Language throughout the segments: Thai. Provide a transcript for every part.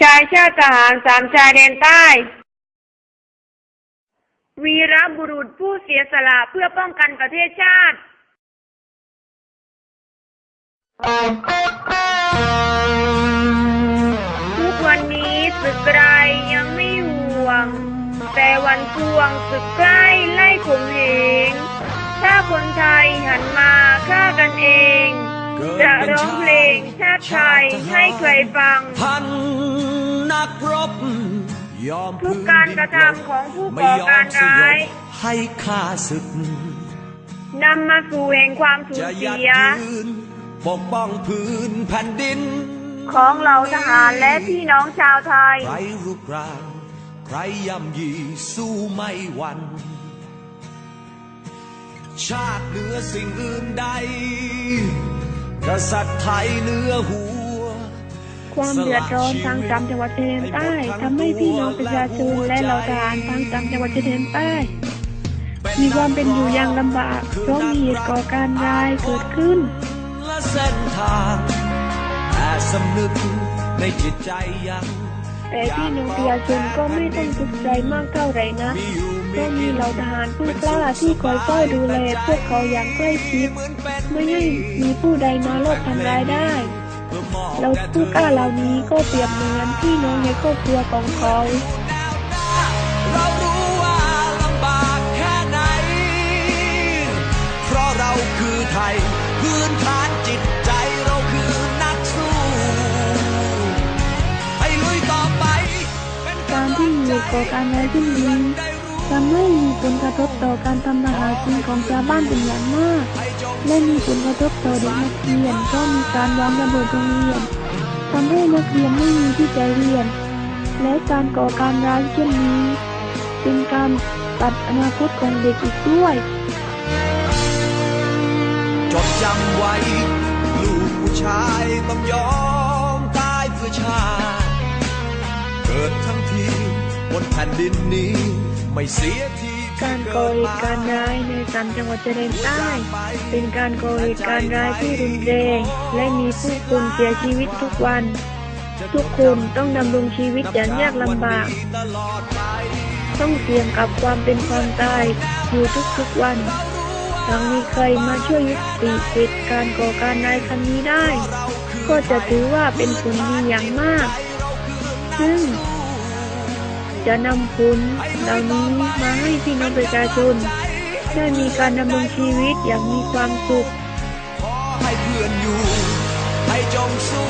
ชายชาติทหารสามชายแดนใต้ วีรบุรุษผู้เสียสละเพื่อป้องกันประเทศชาติ ทุกวันนี้ศึกไรยังไม่ห่วง แต่วันทวงศึกใกล้ไล่ข่มเหงถ้าคนไทยหันมาฆ่ากันเอง จะร้องเพลงชาติไทยให้ใครฟังท่านนักรบยอมทุกการกระทำของผู้ก่อการร้ายให้ข้าศึกนำมาสู่แห่งความสูญจะยัดเสียยืนปกป้องพื้นแผ่นดิน ของเหล่าทหารและพี่น้องชาวไทย ใครรุกรานใครย่ำยีสู้ไม่หวันชาติเหนือสิ่งอื่นใด กษัตริย์ไทยเหนือหัว ความเดือดร้อนทางสามจังหวัดชายแดนใต้ทำให้พี่น้องประชาชนและเหล่าทหารทางสามจังหวัดชายแดนใต้มีความเป็นอยู่อย่างลำบากเพราะมีเหตุก่อการร้ายเกิดขึ้นและเส้นทางแต่สำนึกในจิตใจยังแต่พี่น้องประชาชนก็ไม่ต้องทุกข์ใจมากเท่าไหร่นะ มีอยู่เพราะมีเหล่าทหารผู้กล้าที่คอยเฝ้าดูแลพวกเขาอย่างใกล้ชิดไม่ให้มีผู้ใดมาลอบทำร้ายได้เพื่อมอบแล้วผู้กล้าเหล่านี้ก็เปรียบเหมือนพี่น้องในครอบครัวของเขาเรารู้ว่าลำบากแค่ไหน เพราะเราคือไทย พื้นฐานจิตใจเราคือนักสู้ให้ลุยต่อไปเป็นการที่มีเหตุก่อการร้ายขึ้นนี้ ทำให้มีผลกระทบต่อการทำมาหากินของชาวบ้านเป็นอย่างมาก และมีผลกระทบต่อเด็กนักเรียนเพราะมีการวางระเบิดโรงเรียนทำให้นักเรียนไม่มีที่จะเรียน และการก่อการร้ายเช่นนี้ เป็นการตัดอนาคตของเด็กอีกด้วย จดจำไว้ ลูกผู้ชายต้องยอมตายเพื่อชาติ เกิดทั้งทีบนแผ่นดินนี้ ไม่เสียทีการก่อเหตุการณ์ร้ายในสามจังหวัดชายแดนใต้ เป็นการก่อเหตุการณ์ร้ายที่รุนแรงและมีผู้คนเสียชีวิตทุกวัน ทุกคนต้องดำรงชีวิตอย่างยากลำบาก ต้องเสี่ยงกับความเป็นความตายอยู่ทุกๆวันหากมีใครมาช่วยยุติเหตุการณ์ก่อการร้ายครั้งนี้ได้ ก็จะถือว่าเป็นผลดีอย่างมาก ซึ่ง จะนำผลเหล่านี้มาให้พี่น้องประชาชน ได้มีการดำรงชีวิตอย่างมีความสุข ขอให้เพื่อนอยู่ ให้จงสู้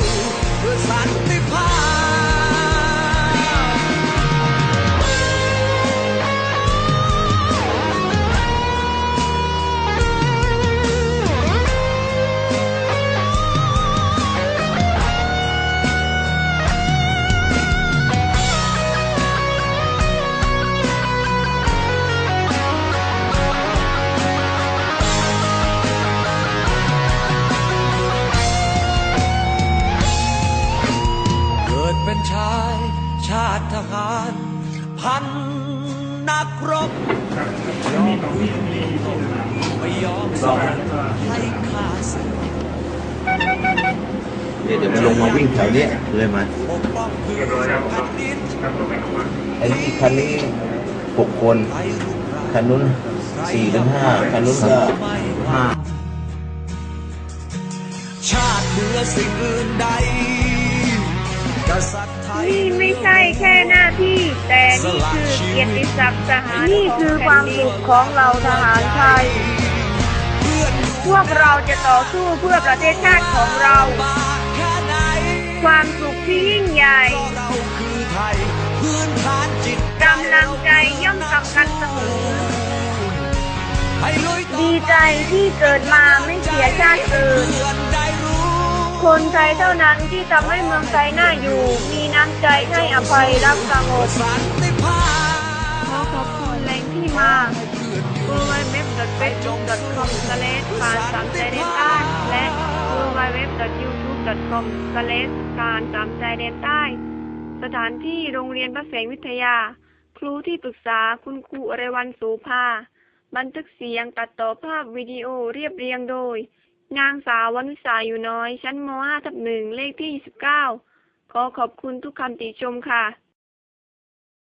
เพื่อสันติภาพ พันนักรบยอมพื้นไม่ยอมสละให้ข้าศึกเดี๋ยวมาลงมาวิ่งแถวเนี้ยเลยมาปกป้องพื้นแผ่นดินไอ้ที่คันนี้หกคนคันนู้นสี่ถึงห้าคันนู้นก็ห้าชาติเหนือสิ่งอื่นใด นี่ไม่ใช่แค่หน้าที่ แต่นี่คือเกียรติศักดิ์ทหารนี่คือความสุขของเราทหารไทย พวกเราจะต่อสู้เพื่อประเทศชาติของเรา ความสุขที่ยิ่งใหญ่คือไทยพื้นฐานจิตกำลังใจย่อมสำคัญเสมอให้ลุยดีใจที่เกิดมาไม่เสียชาติเพื่อนได้รู้ คนไทยเท่านั้นที่ทำให้เมืองไทยน่าอยู่ มีน้ำใจให้อภัยรักสงบสันติภาพขอขอบคุณแหล่งที่มา w w w f a c e b o o k c o m การสามใจเดนใต้และ w w w y o u t u b e c o m การสามใจเดนใต้ สถานที่โรงเรียนพระแสงวิทยา ครูที่ปรึกษาคุณครูอรวรรณโสภา บันทึกเสียงตัดต่อภาพวิดีโอเรียบเรียงโดย นางสาววนุสาอยู่น้อย ชั้นม .5 ทับหนึ่งเลขที่ 29 ขอขอบคุณทุกคำติชมค่ะ